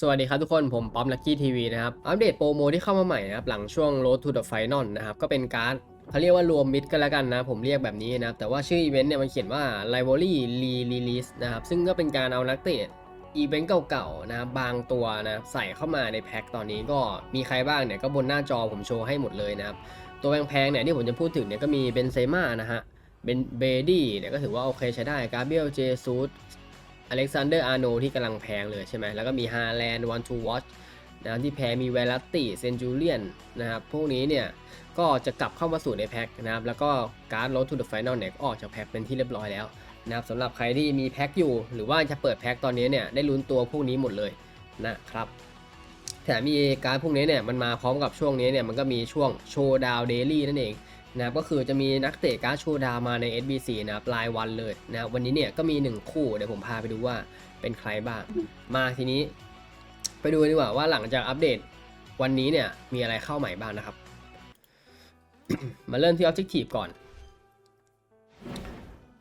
สวัสดีครับทุกคน ผมป๊อปลักกี้ทีวีนะครับ อัปเดตโปรโมที่เข้ามาใหม่นะครับ หลังช่วง Road to the Final นะครับ ก็เป็นการ์ดเขาเรียกว่ารวมมิดกันแล้วกันนะ ผมเรียกแบบนี้นะครับ แต่ว่าชื่ออีเวนต์เนี่ยมันเขียนว่า Rivalry Re-Release นะครับ ซึ่งก็เป็นการเอานักเตะอีเวนต์เก่าๆนะครับบางตัวนะใส่เข้ามาในแพ็คตอนนี้ก็มีใครบ้างเนี่ยก็บนหน้าจอผมโชว์ให้หมดเลยนะครับ ตัวแพงๆเนี่ยที่ผมจะพูดถึงเนี่ยก็มีเบนเซม่านะฮะเบนเบดี้เนี่ยก็ถือว่าโอเคใช้ได้กาเบรียลเจซูส อเล็กซานเดอร์อาร์โนที่กำลังแพงเลยใช่ไหมแล้วก็มีฮาแลนด์วันทูวอชนะครับที่แพ้มีเวลัตติเซนจูเลียนนะครับพวกนี้เนี่ยก็จะกลับเข้ามาสู่ในแพ็คนะครับแล้วก็การ์ดโร d ทูเดอะไฟนอลเนี่ยก็ออกจากแพ็คเป็นที่เรียบร้อยแล้วนะครับสำหรับใครที่มีแพ็คอยู่ หรือว่าจะเปิดแพ็คตอนนี้เนี่ยได้ลุ้นตัวพวกนี้หมดเลยนะครับแถมมีการ์ดพวกนี้เนี่ยมันมาพร้อมกับช่วงนี้เนี่ยมันก็มีช่วงโชว์ดาวเดลี่นั่นเอง นะครับก็คือจะมีนักเตะการ์ดโชว์ดาวมาใน SBC นะครับรายวันเลยนะครับวันนี้เนี่ยก็มี 1 คู่เดี๋ยวผมพาไปดูว่าเป็นใครบ้าง มาทีนี้ ไปดูดีกว่าว่าหลังจากอัปเดตวันนี้เนี่ยมีอะไรเข้าใหม่บ้างนะครับ มาเริ่มที่ Objective ก่อน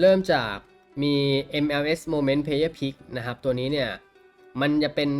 เริ่มจากมี MLS Moment Player Pick นะครับ ตัวนี้เนี่ย มันจะเป็น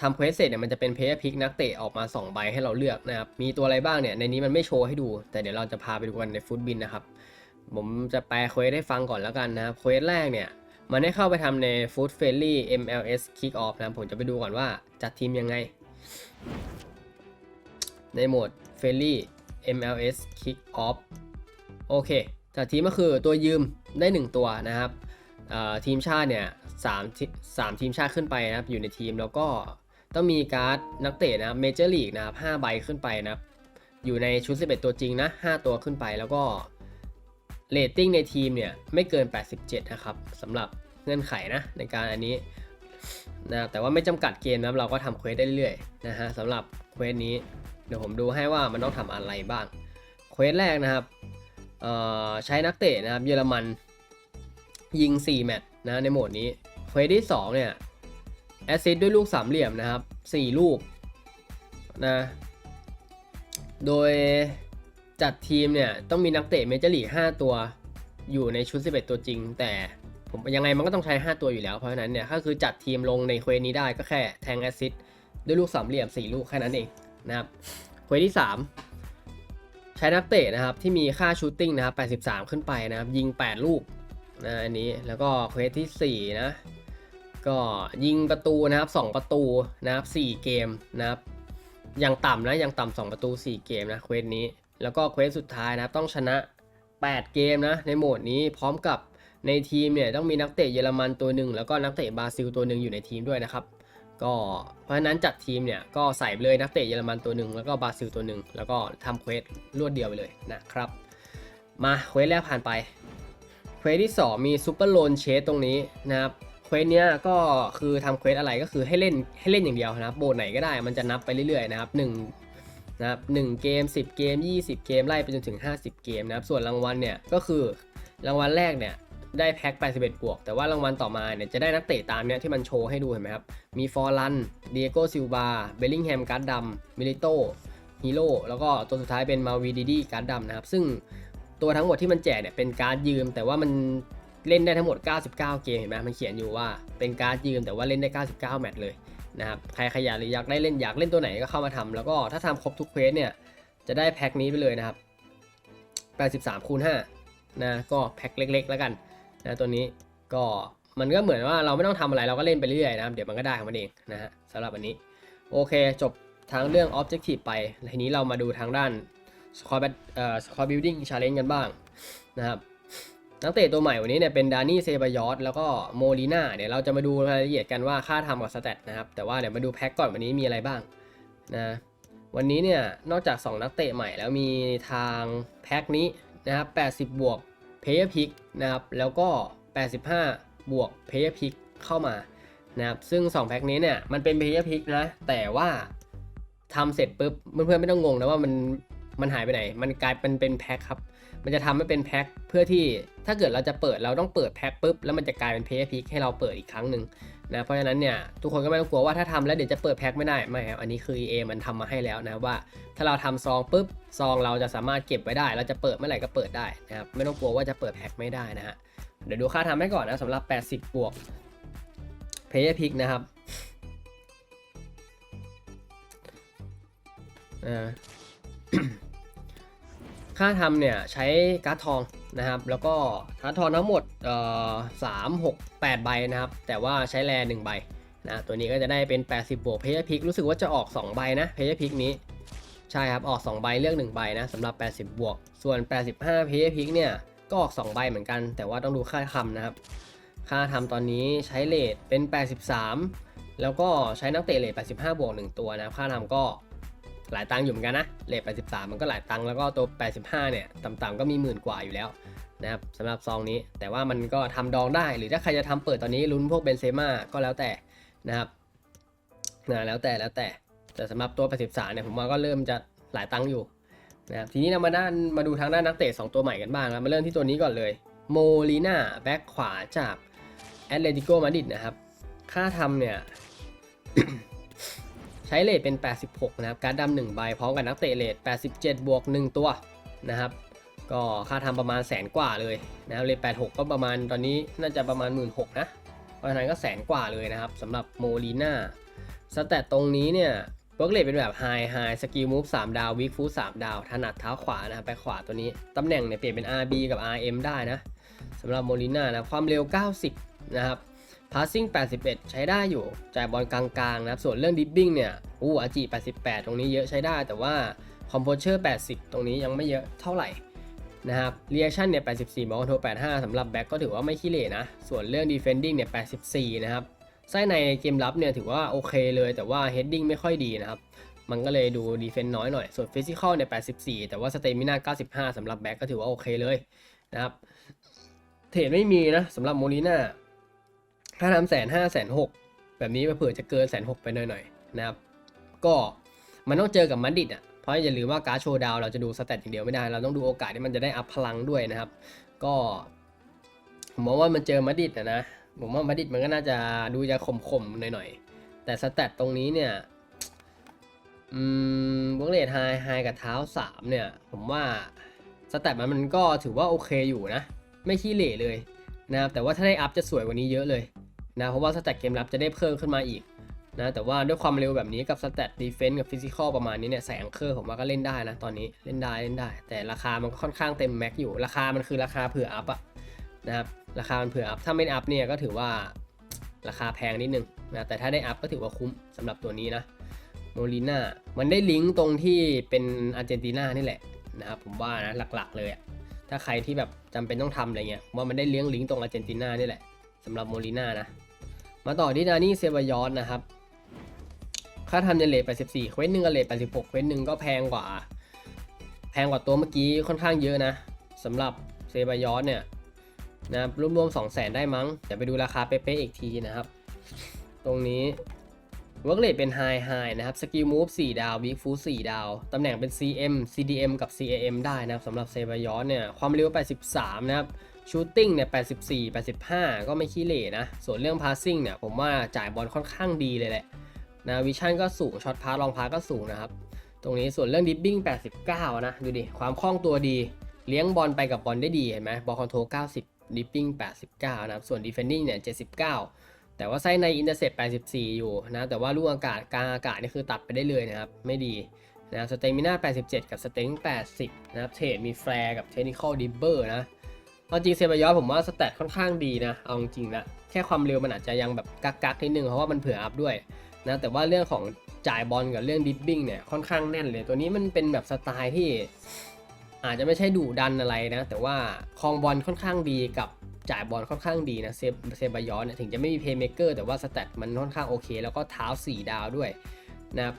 ทำเควสเสร็จเนี่ยมันจะเป็น Player Pick นักเตะออกมา 2 ใบให้เราเลือกนะครับ มีตัวอะไรบ้างเนี่ยในนี้มันไม่โชว์ให้ดู แต่เดี๋ยวเราจะพาไปดูกันในฟุตบินนะครับ ผมจะแปลเควสให้ฟังก่อนแล้วกันนะครับเควสแรกเนี่ยมันได้เข้าไปทำใน Food f r i e n d l y MLS Kick Off นะผมจะไปดูก่อนว่าจัดทีมยังไง ในโหมด f r i e n d l y MLS Kick Off โอเคจัดทีมก็คือตัวยืมได้ 1 ตัวนะครับ ทีมชาติเนี่ยสามทีสามทีมชาติขึ้นไปนะครับอยู่ในทีมแล้วก็ต้องมีการ์ดนักเตะนะเมเจอร์ลีกนะครับ5ใบขึ้นไปนะครับอยู่ในชุด 11 ตัวจริงนะ5ตัวขึ้นไปแล้วก็เรตติ้งในทีมเนี่ยไม่เกิน 87 นะครับสำหรับเงื่อนไขนะในการอันนี้นะแต่ว่าไม่จำกัดเกมนะครับเราก็ทำเควสได้เรื่อยๆนะฮะสำหรับเควสนี้เดี๋ยวผมดูให้ว่ามันต้องทำอะไรบ้างเควสแรกนะครับใช้นักเตะนะครับเยอรมัน ยิง 4 แมตช์นะในโหมดนี้เควสที่ 2 เนี่ยแอสซิดด้วยลูกสามเหลี่ยมนะครับ 4 ลูกนะโดยจัดทีมเนี่ย ต้องมีนักเตะเมเจอร์ลีก5ตัวอยู่ในชุด 11 ตัวจริง แต่ผมยังไงมันก็ต้องใช้ 5 ตัวอยู่แล้ว เพราะฉะนั้นเนี่ยก็คือจัดทีมลงในเควสนี้ได้ก็แค่แทงแอซซิดด้วยลูกสามเหลี่ยม 4 ลูกแค่นั้นเองนะครับเควสที่ 3 ใช้นักเตะนะครับที่มีค่าชูตติ้งนะครับ 83 ขึ้นไปนะครับ ยิง 8 ลูก นะอันนี้แล้วก็เควสทีสี่ 4 นะ ก็ยิงประตูนะครับ 2 ประตูนะครับ 4 เกมนะครับอย่างต่ำนะอย่างต่ำ2ประตู 4 เกมนะเควสนี้ แล้วก็เควสสุดท้ายนะครับต้องชนะ 8 เกมนะในโหมดนี้พร้อมกับในทีมเนี่ยต้องมีนักเตะเยอรมันตัวหนึ่งแล้วก็นักเตะบราซิลตัวหนึ่งอยู่ในทีมด้วยนะครับ ก็เพราะฉะนั้นจัดทีมเนี่ยก็ใส่ไปเลยนักเตะเยอรมันตัวหนึ่งแล้วก็บราซิลตัวหนึ่งแล้วก็ทำเควสรวดเดียวไปเลยนะครับ มาเควสแรกผ่านไป ควสที่ 2 มีซูเปอร์โลนเชสตรงนี้นะครับเควสเนี้ยก็คือทำเควสอะไรก็คือให้เล่นให้เล่นอย่างเดียวนะครับโบนไหนก็ได้มันจะนับไปเรื่อยๆนะครับ1นะครับ1เกม 10 เกม 20 เกมไล่ไปจนถึง 50 เกมนะครับส่วนรางวัลเนี่ยก็คือรางวัลแรกเนี่ยได้แพ็ค81 บวก แต่ว่ารางวัลต่อมาเนี่ยจะได้นักเตะตามเนี้ยที่มันโชว์ให้ดูเห็นไหมครับ มีฟอร์ลันเดียโกซิลบาเบลลิงแฮมการ์ดดำมิลิโตฮีโร่แล้วก็ตัวสุดท้ายเป็นมาวีดีดีการ์ดดำนะครับ ซึ่ง ตัวทั้งหมดที่มันแจกเนี่ยเป็นการ์ดยืม แต่ว่ามันเล่นได้ทั้งหมด 99 เกมเห็นไหมมันเขียนอยู่ว่าเป็นการ์ดยืมแต่ว่าเล่นได้ 99 แมตช์เลยนะครับใครขยันหรืออยากได้เล่นอยากเล่นตัวไหนก็เข้ามาทำแล้วก็ถ้าทำครบทุกเควสเนี่ยจะได้แพ็คนี้ไปเลยนะครับ83คูณ5นะก็แพ็คเล็กๆ แล้วกันนะตัวนี้ก็มันก็เหมือนว่าเราไม่ต้องทำอะไรเราก็เล่นไปเรื่อยนะครับเดี๋ยวมันก็ได้ของมันเองนะฮะสำหรับวันนี้โอเคจบทางเรื่อง Objective ไปทีนี้เรามาดูทางด้าน Score Bat- เอ่อ Score Building Challenge กันบ้างนะครับนักเตะตัวใหม่วันนี้เนี่ยเป็นดานี่เซบายอสแล้วก็โมลีนาเดี๋ยวเราจะมาดูรายละเอียดกันว่าค่าทำกับสแตทนะครับแต่ว่าเดี๋ยวมาดูแพ็กก่อนวันนี้มีอะไรบ้างนะวันนี้เนี่ยนอกจาก 2 นักเตะใหม่แล้วมีทางแพ็กนี้นะครับ80 บวกเพย์พิกนะครับแล้วก็ 85 บวกเพย์พิกเข้ามานะครับซึ่ง 2 แพ็กนี้เนี่ยมันเป็นเพย์พิกนะแต่ว่าทำเสร็จปุ๊บเพื่อนๆไม่ต้องงงนะว่ามัน มันหายไปไหน มันกลายเป็นเป็นแพ็คครับ มันจะทำให้เป็นแพ็คเพื่อที่ถ้าเกิดเราจะเปิดเราต้องเปิดแพ็คปุ๊บแล้วมันจะกลายเป็นเพย์พิกให้เราเปิดอีกครั้งหนึ่งนะเพราะฉะนั้นเนี่ยทุกคนก็ไม่ต้องกลัวว่าถ้าทำแล้วเดี๋ยวจะเปิดแพ็คไม่ได้ไม่ครับอันนี้คือ EA มันทำมาให้แล้วนะว่า ถ้าเราทำซองปุ๊บซองเราจะสามารถเก็บไว้ได้ เราจะเปิดเมื่อไหร่ก็เปิดได้นะครับไม่ต้องกลัวว่าจะเปิดแพ็คไม่ได้นะฮะเดี๋ยวดูค่าทำให้ก่อนนะสำหรับ 80 บวกเพย์พิกนะครับนะ ค่าทำเนี่ยใช้การ์ดทองนะครับ แล้วก็การ์ดทองทั้งหมดสามหกแปดใบนะครับ แต่ว่าใช้แลหนึ่งใบนะตัวนี้ก็จะได้เป็น 80 บวกเพย์พิกรู้สึกว่าจะออก 2 ใบนะเพย์พิกนี้ใช่ครับ ออก 2 ใบเลือก 1 ใบนะสำหรับ 80 บวก ส่วน 85เพย์พิกเนี่ยก็ออก 2 ใบเหมือนกัน แต่ว่าต้องดูค่าทำนะครับ ค่าทำตอนนี้ใช้เลทเป็น 83 แล้วก็ใช้นักเตะเลท85 บวก 1 ตัวนะค่าทำก็ หลายตังค์อยู่เหมือนกันนะเลท83 มันก็หลายตังค์แล้วก็ตัว 85 เนี่ยต่ำๆก็มีหมื่นกว่าอยู่แล้วนะครับสำหรับซองนี้แต่ว่ามันก็ทำดองได้ หรือถ้าใครจะทำเปิดตอนนี้ลุ้นพวกเบนเซม่าก็แล้วแต่นะครับนะแล้วแต่แล้วแต่แต่สำหรับตัว 83 เนี่ยผมว่าก็เริ่มจะหลายตังค์อยู่นะครับทีนี้เรามาด้านมาดูทางด้านนักเตะ2ตัวใหม่กันบ้างนะมาเริ่มที่ตัวนี้ก่อนเลยโมลีนาแบ็คขวาจากแอตเลติโกมาดิดนะครับ ค่าทำเนี่ย ใช้เลทเป็น 86 นะครับ การดดำหนึ่งใบพร้อมกับนักเตะเลท87 บวก 1 ตัวนะครับ ก็ค่าทำประมาณแสนกว่าเลยนะครับเลท86 ก็ประมาณตอนนี้น่าจะประมาณ 1 6ื่นนะ เพราะฉะนั้นก็แสนกว่าเลยนะครับสำหรับโมลีน่าสแตตตรงนี้เนี่ยเบิร์กเลทเป็นแบบไฮไฮสกิลมูฟ3ดาววิกฟูส3ดาว ถนัดเท้าขวานะครับไปขวาตัวนี้ ตำแหน่งเนี่ยเปลี่ยนเป็น RB กับ RM ได้นะสำหรับโมลีน่านะ ความเร็ว 90 นะครับ passing 81 ใช้ได้อยู่ จ่ายบอลกลางๆนะครับ ส่วนเรื่องดิบบิ้งเนี่ย อู้อาจี88 ตรงนี้เยอะใช้ได้ แต่ว่า composure 80 ตรงนี้ยังไม่เยอะเท่าไหร่นะครับ reaction เนี่ย 84บอลคอนโทร85สำหรับแบ็กก็ถือว่าไม่ขี้เหร่นะ ส่วนเรื่อง defending เนี่ย 84 นะครับ ไส้ในเกมรับเนี่ยถือว่าโอเคเลย แต่ว่า heading ไม่ค่อยดีนะครับ มันก็เลยดู defense น้อยหน่อย ส่วน physical เนี่ย 84 แต่ว่า stamina 95สำหรับแบ็กก็ถือว่าโอเคเลยนะครับ เทรดไม่มีนะสำหรับโมลิน่า ค่าทำแสนห้าแสนหกแบบนี้เผื่อจะเกินแสนหกไปหน่อยๆนะครับ ก็มันต้องเจอกับมันดิดอะเพราะอย่าลืมว่าการ์ดโชว์ดาวเราจะดูสแตทอย่างเดียวไม่ได้ เราต้องดูโอกาสที่มันจะได้อัพพลังด้วยนะครับ ก็ผมมองว่ามันเจอมาดริดอะนะผมว่ามาดริดมันก็น่าจะดูจะขมๆหน่อยๆแต่สแตทตรงนี้เนี่ยอืมวงเลทไฮไฮกับเท้าสามเนี่ย ผมว่าสแตทมันมันก็ถือว่าโอเคอยู่นะ ไม่ขี้เหร่เลยนะครับแต่ว่าถ้าได้อัพจะสวยกว่านี้เยอะเลย นะเพราะว่าสแตทเกมรับจะได้เพิ่มขึ้นมาอีกนะแต่ว่าด้วยความเร็วแบบนี้กับสแตทดีเฟนส์กับฟิสิกอลประมาณนี้เนี่ยแสงเคอร์ผมว่าก็เล่นได้นะตอนนี้เล่นได้เล่นได้ แต่ราคามันค่อนข้างเต็มแม็กอยู่ราคามันคือราคาเผื่ออัพอะนะครับราคามันเผื่ออัพถ้าไม่อัพเนี่ยก็ถือว่าราคาแพงนิดนึงนะแต่ถ้าได้อัพก็ถือว่าคุ้มสำหรับตัวนี้นะโมลิน่ามันได้ลิงก์ตรงที่เป็นอาร์เจนตินานี่แหละนะครับผมว่านะหลักๆเลยอะถ้าใครที่แบบจำเป็นต้องทำอะไรเงี้ยว่ามันได้เลี้ยงลิงก์ตรงอาร์เจนตินานี่แหละสำหรับโมลิน่านะ มาต่อที่นานี่เซบายอนนะครับ ค่าทำเนเลท84เควสหนึ่งกับเลท86เควสหนึ่งก็แพงกว่า แพงกว่าตัวเมื่อกี้ค่อนข้างเยอะนะสำหรับเซบายอนเนี่ยนะรวมๆ2 0 0 0 0 0ได้มั้งเดี๋ยวไปดูราคาเป๊ะๆอีกทีนะครับ ตรงนี้ เวิร์กเลทเป็น High High นะครับ สกิลมูฟ4ดาว Weak Foot 4ดาว ตำแหน่งเป็น CM CDM กับ CAM ได้นะครับสำหรับเซบายอนเนี่ย ความเร็ว 83 นะครับชูตติ้งเนี่ย 84 85 ก็ไม่ขี้เหร่นะ ส่วนเรื่อง Passing เนี่ย ผมว่าจ่ายบอลค่อนข้างดีเลยแหละนะวิชั่นก็สูง ช็อตพาสลองพาสก็สูงนะครับ ตรงนี้ส่วนเรื่องดิบบิ้ง 89 นะ ดูดิ ความคล่องตัวดี เลี้ยงบอลไปกับบอลได้ดีเห็นไหมบอลคอนโทรล 90 ดิบบิ้ง 89 นะครับ ส่วน Defending เนี่ย 79 แต่ว่าไส้ในอินเตอร์เซ็ต84 อยู่นะแต่ว่าลูกอากาศกลางอากาศนี่คือตัดไปได้เลยนะครับ ไม่ดีนะสเตมิน่า87 กับสเต็ง80 นะครับเทรดมีแฟร์กับเทคนิคอลดิบเบอร์นะเอาจริงเซบายอสผมว่าสแตทค่อนข้างดีนะ เอาจริงนะแค่ความเร็วมันอาจจะยังแบบกักๆนิดนึงเพราะว่ามันเผื่ออัพด้วยนะแต่ว่าเรื่องของจ่ายบอลกับเรื่องดิบบิ้งเนี่ยค่อนข้างแน่นเลย ตัวนี้มันเป็นแบบสไตล์ที่อาจจะไม่ใช่ดุดันอะไรนะ แต่ว่าคลองบอลค่อนข้างดีกับ จ่ายบอลค่อนข้างดีนะเซฟเซบายอนเนี่ยถึงจะไม่มีเพย์เมเกอร์แต่ว่าสแตทมันค่อนข้างโอเค แล้วก็เท้า 4 ดาวด้วยนะครับ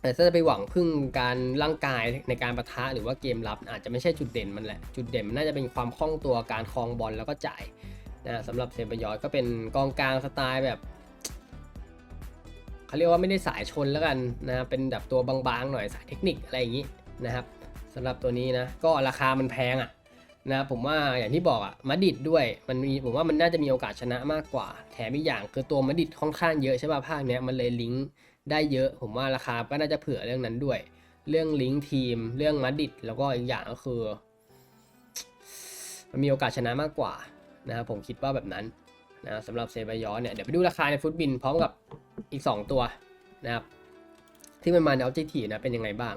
แต่ถ้าจะไปหวังพึ่งการร่างกายในการประทะหรือว่าเกมรับ อาจจะไม่ใช่จุดเด่นมันแหละ จุดเด่นมันน่าจะเป็นความคล่องตัวการคลองบอลแล้วก็จ่ายนะสำหรับเซบายอนก็เป็นกองกลางสไตล์แบบเขาเรียกว่าไม่ได้สายชนแล้วกันนะเป็นแบบตัวบางๆหน่อยสายเทคนิคอะไรอย่างนี้นะครับสำหรับตัวนี้นะก็ราคามันแพงอะ่ะ นะผมว่าอย่างที่บอกอะ่ะมาดิดด้วยมันมีผมว่ามันน่าจะมีโอกาสชนะมากกว่า แถมอีกอย่างคือตัวมาดิดค่อนข้างเยอะใช่ป่ะภาคเนี้ยมันเลยลิงก์ได้เยอะ ผมว่าราคาก็น่าจะเผื่อเรื่องนั้นด้วย เรื่องลิงก์ทีม เรื่องมาดิดแล้วก็อีกอย่างก็คือ มันมีโอกาสชนะมากกว่านะครับผมคิดว่าแบบนั้นนะสำหรับเซบายอนเนี่ยเดี๋ยวไปดูราคาในฟุตบินพร้อมกับอีก 2 ตัวนะครับที่มันมาใน Objective นะเป็นยังไงบ้าง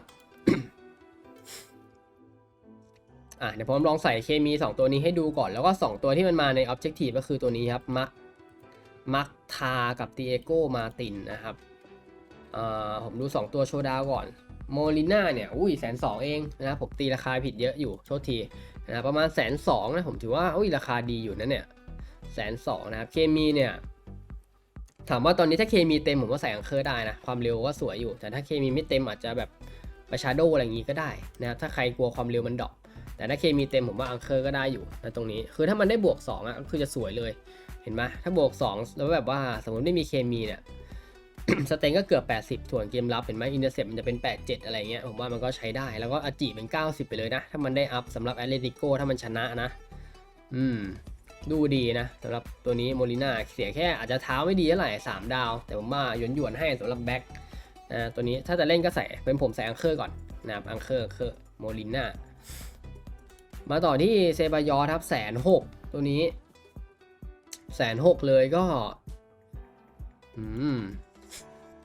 อะเดี๋ยวผมลองใส่เคมี 2 ตัวนี้ให้ดูก่อนแล้วก็ 2 ตัวที่มันมาใน Objective ก็คือตัวนี้ครับมักมักทากับตีเอโกมาตินนะครับอ่าผมดู 2 ตัวโชว์ดาวก่อนโมลิน่าเนี่ยอุ้ยแสนสองเองนะครับผมตีราคาผิดเยอะอยู่โทษทีนะประมาณแสนสองนะผมถือว่าอุ้ยราคาดีอยู่นะเนี่ยแสนสองนะครับเคมีเนี่ยถามว่าตอนนี้ถ้าเคมีเต็มผมก็ใส่อังเคอร์ได้นะความเร็วก็สวยอยู่ แต่ถ้าเคมีไม่เต็มอาจจะแบบไปชาโดอะไรอย่างงี้ก็ได้นะครับถ้าใครกลัวความเร็วมันดรอป แต่ถ้าเคมีเต็มผมว่าอังเคอร์ก็ได้อยู่นะตรงนี้คือถ้ามันได้บวก2อะก็คือจะสวยเลยเห็นไหมถ้าบวก 2 แล้วแบบว่าสมมติไม่มีเคมีเนี่ยสเตนก็เกือบ 80ส่วนเกมรับเห็นไหมอินเตอร์เซ็ปมันจะเป็น 87 อะไรเงี้ยผมว่ามันก็ใช้ได้แล้วก็อาจิเป็น 90 ไปเลยนะ ถ้ามันได้อัพสำหรับแอตเลติโกถ้ามันชนะนะ อืม ดูดีนะสำหรับตัวนี้โมลิน่าเสียแค่อาจจะเท้าไม่ดีเท่าไหร่สามดาว แต่ผมว่าหยวนหยวนให้สำหรับแบ็คนะตัวนี้ถ้าจะเล่นก็ใส่เป็นผมใส่อังเคอร์ก่อนนะครับอังเคอร์อังเคอร์โมลิน่า มาต่อที่เซบายอครับแสนหกตัวนี้แสนหกเลยก็ อืม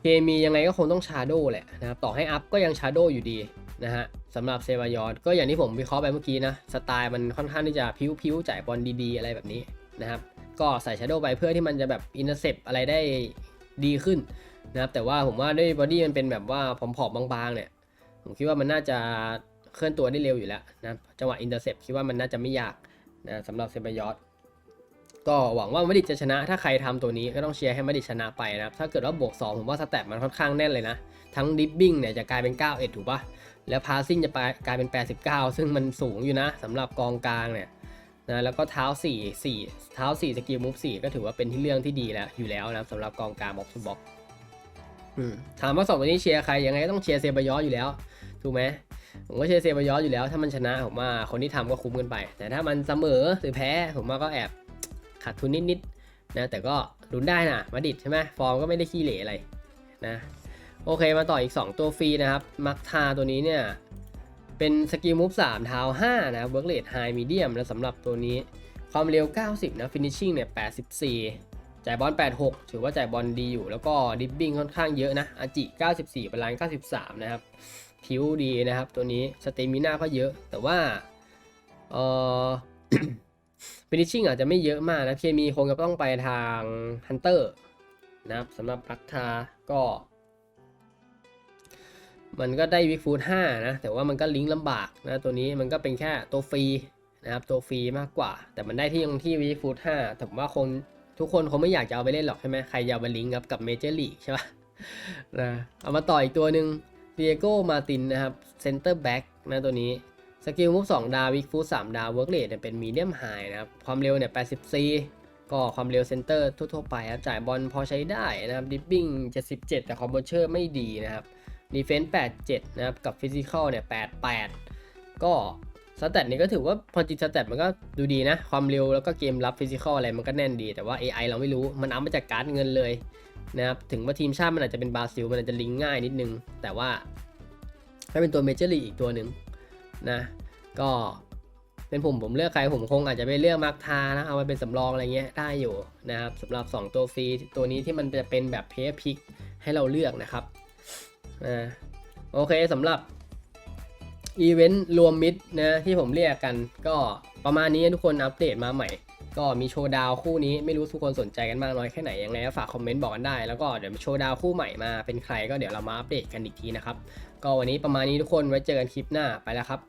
เคมียังไงก็คงต้องชาโดแหละนะครับ ต่อให้อัพก็ยังชาโดอยู่ดีนะฮะสำหรับเซบายอก็อย่างที่ผมวิเคราะห์ไปเมื่อกี้นะ สไตล์มันค่อนข้างที่จะพิ้วๆ จ่ายบอลดีๆ อะไรแบบนี้นะครับ ก็ใส่ชาโดไปเพื่อที่มันจะแบบอินเตอร์เซปอะไรได้ดีขึ้นนะครับ แต่ว่าผมว่าด้วยบอดี้มันเป็นแบบว่าผอมๆบางๆเนี่ย ผมคิดว่ามันน่าจะ เคลื่อนตัวได้เร็วอยู่แล้วนะครับจังหวะอินเตอร์เซปคิดว่ามันน่าจะไม่ยากนะสำหรับเซบายอสก็หวังว่ามาดริดจะชนะ ถ้าใครทำตัวนี้ก็ต้องเชียร์ให้มาดริดชนะไปนะครับ ถ้าเกิดว่าบวก 2 ผมว่าสแตทมันค่อนข้างแน่นเลยนะ ทั้งดิฟบิ้งเนี่ยจะกลายเป็น 91 ถูกปะแล้วพาซิ่งจะกลายเป็น 89 ซึ่งมันสูงอยู่นะสำหรับกองกลางเนี่ยนะแล้วก็เท้า 4 4 เท้า 4 สกิลมูฟ4ก็ถือว่าเป็นที่เรื่องที่ดีแล้วอยู่แล้วนะครับสำหรับกองกลางบ็อกซ์บ็อกถามว่าสองตัวนี้เชียร์ใครยังไงก็ต้องเชียร์เซบายอสอยู่แล้วถูกไหม ผมก็เชียร์เซบายอสอยู่แล้วถ้ามันชนะผมว่าคนที่ทำก็คุ้มกันไป แต่ถ้ามันเสมอหรือแพ้ผมว่าก็แอบขาดทุนนิดๆนะแต่ก็ลุ้นได้นะมาดิดใช่ไหมฟอร์มก็ไม่ได้ขี้เหร่อะไรนะโอเคมาต่ออีก 2 ตัวฟรีนะครับมักทาตัวนี้เนี่ยเป็นสกิลมูฟ3เท้า5นะเวิร์กเลดไฮมีเดียมแล้วสำหรับตัวนี้ความเร็ว 90 นะฟินิชชิ่งเนี่ย 84 จ่ายบอล 86 ถือว่าจ่ายบอลดีอยู่ แล้วก็ดิฟบิ้งค่อนข้างเยอะนะอาจิ 94บาลาน93 นะครับ ผิวดีนะครับ ตัวนี้สเตมิน่าก็เยอะ แต่ว่าเออฟินิชชิ่งอาจจะไม่เยอะมากนะเคมีคงจะต้องไปทางฮันเตอร์นะครับสำหรับรักทาก็ มันก็ได้วิกฟูด5นะ แต่ว่ามันก็ลิงก์ลำบากนะตัวนี้มันก็เป็นแค่ตัวฟรีนะครับตัวฟรีมากกว่า แต่มันได้ที่ตรงที่วิกฟูด5แต่ผมว่าคนทุกคนคงไม่อยากจะเอาไปเล่นหรอกใช่ไหมใครอยากไปลิงก์กับกับเมเจอร์ลีกใช่ปะนะเอามาต่ออีกตัวหนึ่ง เดียโก้มาตินนะครับเซนเตอร์แบ็กนะตัวนี้สกิลมูฟ2ดาววิกฟูด3ดาวเวิร์กเรทเนี่ยเป็นมีเดียมไฮนะครับความเร็วเนี่ย84ก็ความเร็วเซนเตอร์ทั่วๆไปครับจ่ายบอลพอใช้ได้นะครับดิฟบิ้ง77แต่คอมโบเชอร์ไม่ดีนะครับดีเฟนส์87นะครับกับฟิสิกอลเนี่ย88ก็สแตทนี่ก็ถือว่าพอจิตสแตทมันก็ดูดีนะ ความเร็วแล้วก็เกมรับฟิสิกอลอะไรมันก็แน่นดี แต่ว่า AI เราไม่รู้มันเอามาจากการ์ดเงินเลย นะครับถึงว่าทีมชาติมันอาจจะเป็นบราซิล มันอาจจะลิงก์ง่ายนิดนึง แต่ว่าถ้าเป็นตัวเมเจอร์ลีอีกตัวหนึ่งนะก็เป็นผมผมเลือกใครผมคงอาจจะไปเลือกมาร์คทานะเอามาเป็นสำรองอะไรเงี้ยได้อยู่นะครับสำหรับ 2 ตัวฟรีตัวนี้ที่มันจะเป็นแบบเพย์พิกให้เราเลือกนะครับนะโอเคสำหรับอีเวนต์รวมมิดนะที่ผมเรียกกันก็ประมาณนี้ทุกคนอัปเดตมาใหม่ ก็มีโชว์ดาวคู่นี้ไม่รู้ทุกคนสนใจกันมากน้อยแค่ไหนยังไงก็ฝากคอมเมนต์บอกกันได้ แล้วก็เดี๋ยวโชว์ดาวคู่ใหม่มาเป็นใครก็เดี๋ยวเรามาอัปเดตกันอีกทีนะครับ ก็วันนี้ประมาณนี้ทุกคนไว้เจอกันคลิปหน้าไปแล้วครับ